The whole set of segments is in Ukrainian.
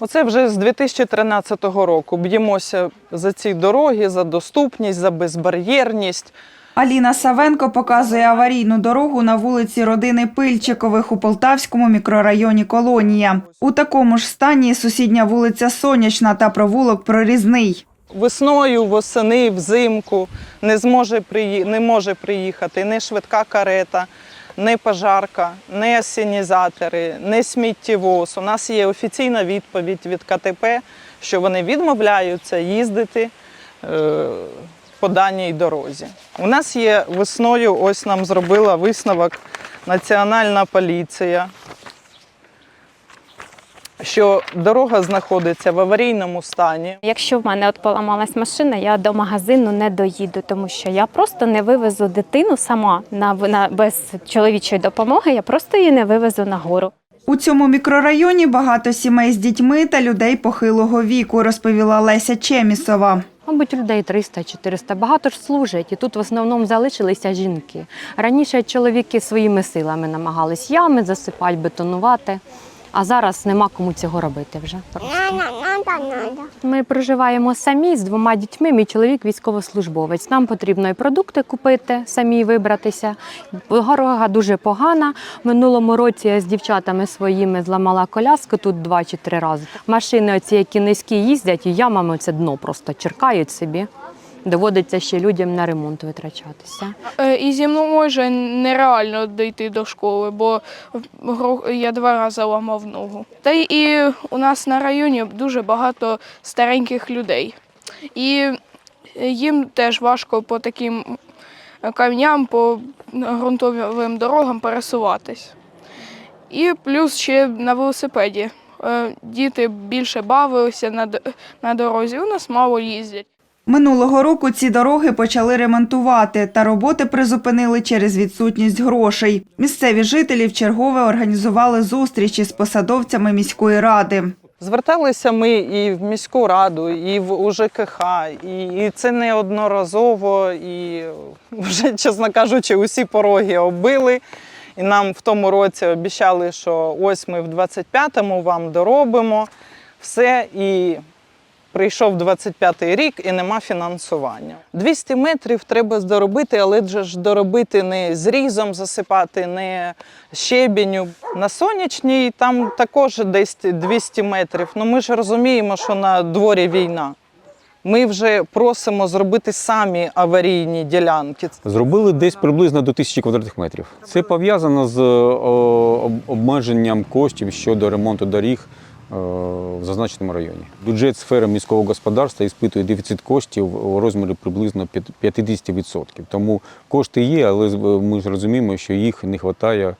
Оце вже з 2013 року б'ємося за ці дороги, за доступність, за безбар'єрність. Аліна Савенко показує аварійну дорогу на вулиці родини Пильчикових у Полтавському мікрорайоні Колонія. У такому ж стані сусідня вулиця Сонячна та провулок Прорізний. Весною, восени, взимку не, зможе приї... не може приїхати ні швидка карета, ні пожарка, не асінізатори, не сміттєвоз. У нас є офіційна відповідь від КТП, що вони відмовляються їздити е, по даній дорозі. У нас є весною, ось нам зробила висновок Національна поліція, що дорога знаходиться в аварійному стані. Якщо в мене от поламалась машина, я до магазину не доїду, тому що я просто не вивезу дитину сама на, на без чоловічої допомоги. Я просто її не вивезу на гору. У цьому мікрорайоні багато сімей з дітьми та людей похилого віку, розповіла Леся Чемісова. Мабуть, людей 300-400. Багато ж служать, і тут в основному залишилися жінки. Раніше чоловіки своїми силами намагались ями засипати, бетонувати. А зараз нема кому цього робити вже. Ми проживаємо самі з двома дітьми. Мій чоловік військовослужбовець. Нам потрібно і продукти купити, самі вибратися. Дорога дуже погана. Минулому році я з дівчатами своїми зламала коляску тут два чи три рази. Машини, оці, які низькі їздять, і ямами це дно просто черкають собі. Доводиться ще людям на ремонт витрачатися. Е, І зі мною може нереально дійти до школи, бо я два рази ламав ногу. Та і у нас на районі дуже багато стареньких людей. І їм теж важко по таким камням, по ґрунтовим дорогам пересуватись. І плюс ще на велосипеді. Е, Діти більше бавилися на дорозі, у нас мало їздять. Минулого року ці дороги почали ремонтувати, та роботи призупинили через відсутність грошей. Місцеві жителі вчергове організували зустрічі з посадовцями міської ради. Зверталися ми і в міську раду, і в УЖКХ, і, і це неодноразово, і вже, чесно кажучи, усі пороги оббили. І нам в тому році обіцяли, що ось ми в 25-му вам доробимо все. І прийшов 25-й рік і нема фінансування. 200 метрів треба доробити, але ж доробити не зрізом засипати, не щебеню. На сонячній там також десь 200 метрів. Ну ми ж розуміємо, що на дворі війна. Ми вже просимо зробити самі аварійні ділянки. Зробили десь приблизно до тисячі квадратних метрів. Це пов'язано з об- обмеженням коштів щодо ремонту доріг е, в зазначеному районі. Бюджет сфери міського господарства іспитує дефіцит коштів у розмірі приблизно п'ят- 50%. Тому кошти є, але ми ж розуміємо, що їх не вистачає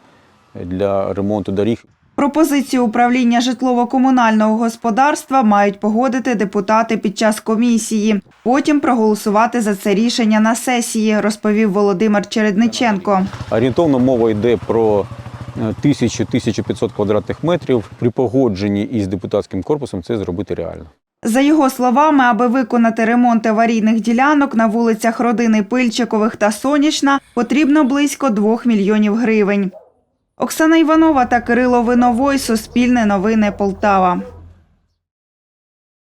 для ремонту доріг. Пропозицію управління житлово-комунального господарства мають погодити депутати під час комісії. Потім проголосувати за це рішення на сесії, розповів Володимир Чередниченко. Орієнтовно мова йде про е, 1000-1500 квадратних метрів. При погодженні із депутатським корпусом це зробити реально. За його словами, аби виконати ремонт аварійних ділянок на вулицях родини Пильчикових та Сонячна, потрібно близько 2 мільйонів гривень. Оксана Іванова та Кирило Виновой. Суспільне новини Полтава.